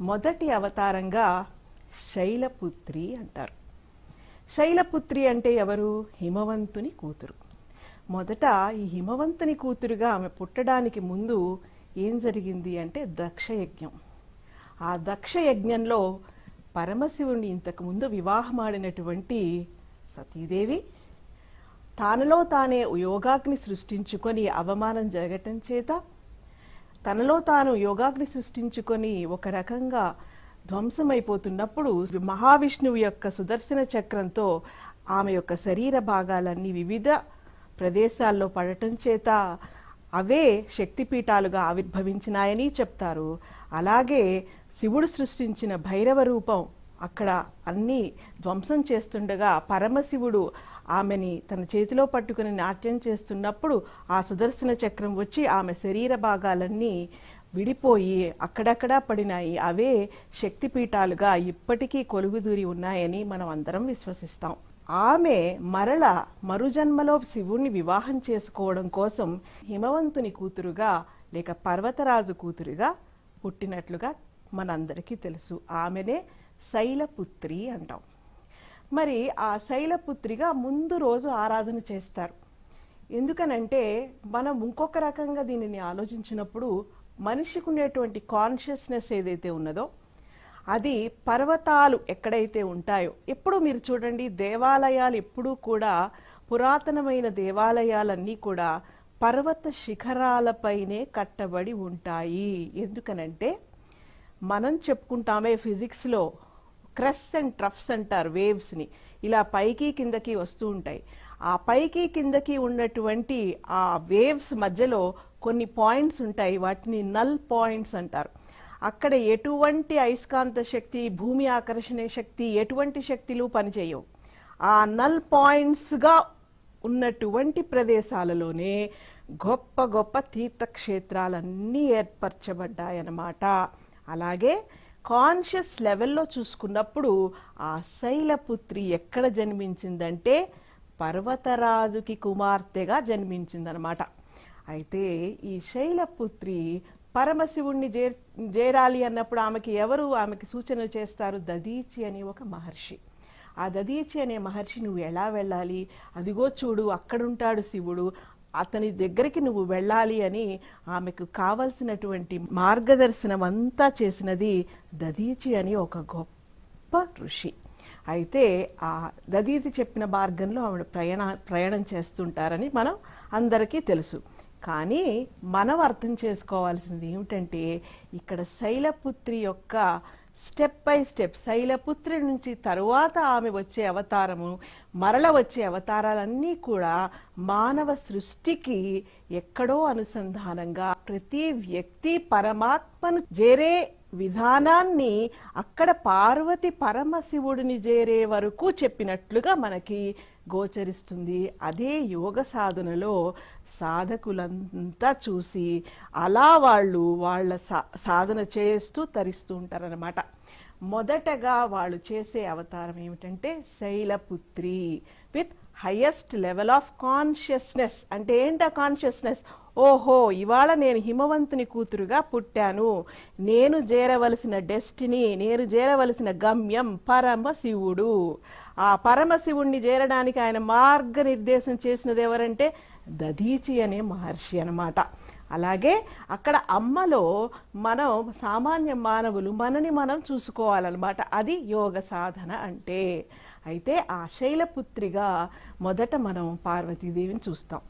మొదటి అవతారంగా శైలపుత్రి అంటారు. శైలపుత్రి అంటే ఎవరు? హిమవంతుని కూతురు. మొదట ఈ హిమవంతుని కూతురుగా ఆమె పుట్టడానికి ముందు ఏం జరిగింది అంటే దక్షయజ్ఞం. ఆ దక్షయజ్ఞంలో పరమశివుని ఇంతకు ముందు వివాహమాడినటువంటి సతీదేవి తానలో తానే యోగాగ్ని సృష్టించుకొని అవమానం జరగటం చేత తనలో తాను యోగాగ్ని సృష్టించుకొని ఒక రకంగా ధ్వంసమైపోతున్నప్పుడు మహావిష్ణువు యొక్క సుదర్శన చక్రంతో ఆమె యొక్క శరీర భాగాలన్నీ వివిధ ప్రదేశాల్లో పడటం చేత అవే శక్తిపీఠాలుగా ఆవిర్భవించినాయని చెప్తారు. అలాగే శివుడు సృష్టించిన భైరవ రూపం అక్కడ అన్నీ ధ్వంసం చేస్తుండగా పరమశివుడు ఆమెని తన చేతిలో పట్టుకుని నాట్యం చేస్తున్నప్పుడు ఆ సుదర్శన చక్రం వచ్చి ఆమె శరీర భాగాలన్నీ విడిపోయి అక్కడక్కడా పడినాయి. అవే శక్తిపీఠాలుగా ఇప్పటికీ కొలుగుదూరి ఉన్నాయని మనం అందరం విశ్వసిస్తాం. ఆమె మరల మరుజన్మలో శివుణ్ణి వివాహం చేసుకోవడం కోసం హిమవంతుని కూతురుగా లేక పర్వతరాజు కూతురుగా పుట్టినట్లుగా మనందరికీ తెలుసు. ఆమెనే శైలపుత్రి అంటాం. మరి ఆ శైలపుత్రిగా ముందు రోజు ఆరాధన చేస్తారు. ఎందుకనంటే మనం ఇంకొక రకంగా దీనిని ఆలోచించినప్పుడు మనిషికి ఉండేటువంటి కాన్షియస్నెస్ ఏదైతే ఉన్నదో అది పర్వతాలు ఎక్కడైతే ఉంటాయో ఎప్పుడు మీరు చూడండి దేవాలయాలు ఎప్పుడూ కూడా పురాతనమైన దేవాలయాలన్నీ కూడా పర్వత శిఖరాలపైనే కట్టబడి ఉంటాయి. ఎందుకనంటే మనం చెప్పుకుంటామే ఫిజిక్స్లో క్రస్ అండ్ ట్రఫ్స్ అంటారు వేవ్స్ని. ఇలా పైకి కిందకి వస్తూ ఉంటాయి. ఆ పైకి కిందకి ఉన్నటువంటి ఆ వేవ్స్ మధ్యలో కొన్ని పాయింట్స్ ఉంటాయి. వాటిని నల్ పాయింట్స్ అంటారు. అక్కడ ఎటువంటి అయస్కాంత శక్తి భూమి ఆకర్షణ శక్తి ఎటువంటి శక్తులు పనిచేయవు. ఆ నల్ పాయింట్స్గా ఉన్నటువంటి ప్రదేశాలలోనే గొప్ప గొప్ప తీర్థక్షేత్రాలన్నీ ఏర్పరచబడ్డాయన్నమాట. అలాగే కాన్షియస్ లెవెల్లో చూసుకున్నప్పుడు ఆ శైలపుత్రి ఎక్కడ జన్మించిందంటే పర్వతరాజుకి కుమార్తెగా జన్మించిందనమాట అయితే ఈ శైలపుత్రి పరమశివుణ్ణి జే చేరాలి అన్నప్పుడు ఆమెకి ఎవరు ఆమెకి సూచన చేస్తారు? దదీచి అనే ఒక మహర్షి. ఆ దదీచి అనే మహర్షి నువ్వు ఎలా వెళ్ళాలి? అదిగో చూడు అక్కడుంటాడు శివుడు. అతని దగ్గరికి నువ్వు వెళ్ళాలి అని ఆమెకు కావలసినటువంటి మార్గదర్శనం అంతా చేసినది దదీచి అని ఒక గొప్ప ఋషి. అయితే ఆ దదీతి చెప్పిన మార్గంలో ఆవిడ ప్రయాణ ప్రయాణం చేస్తుంటారని మనం అందరికీ తెలుసు. కానీ మనం అర్థం చేసుకోవాల్సింది ఏమిటంటే ఇక్కడ శైలపుత్రి యొక్క స్టెప్ బై స్టెప్ శైలపుత్రి నుంచి తరువాత ఆమె వచ్చే అవతారము మరల వచ్చే అవతారాలన్నీ కూడా మానవ సృష్టికి ఎక్కడో అనుసంధానంగా ప్రతి వ్యక్తి పరమాత్మను చేరే విధానాన్ని అక్కడ పార్వతి పరమశివుడిని చేరే వరకు చెప్పినట్లుగా మనకి గోచరిస్తుంది. అదే యోగ సాధనలో సాధకులంతా చూసి అలా వాళ్ళు వాళ్ళ సా- సాధన చేస్తూ తరిస్తూ ఉంటారనమాట మొదటగా వాళ్ళు చేసే అవతారం ఏమిటంటే Shailaputri with highest level of consciousness. అంటే ఏంట కాన్షియస్నెస్? ఓహో ఇవాళ నేను హిమవంతుని కూతురుగా పుట్టాను. నేను చేరవలసిన డెస్టినీ నేను చేరవలసిన గమ్యం పరమశివుడు. ఆ పరమశివుణ్ణి చేరడానికి ఆయన మార్గనిర్దేశం చేసినది ఎవరంటే దధీచి అనే మహర్షి అనమాట అలాగే అక్కడ అమ్మలో మనం సామాన్య మానవులు మనని మనం చూసుకోవాలన్నమాట. అది యోగ సాధన అంటే. అయితే ఆ శైలపుత్రిగా మొదట మనం పార్వతీదేవిని చూస్తాం.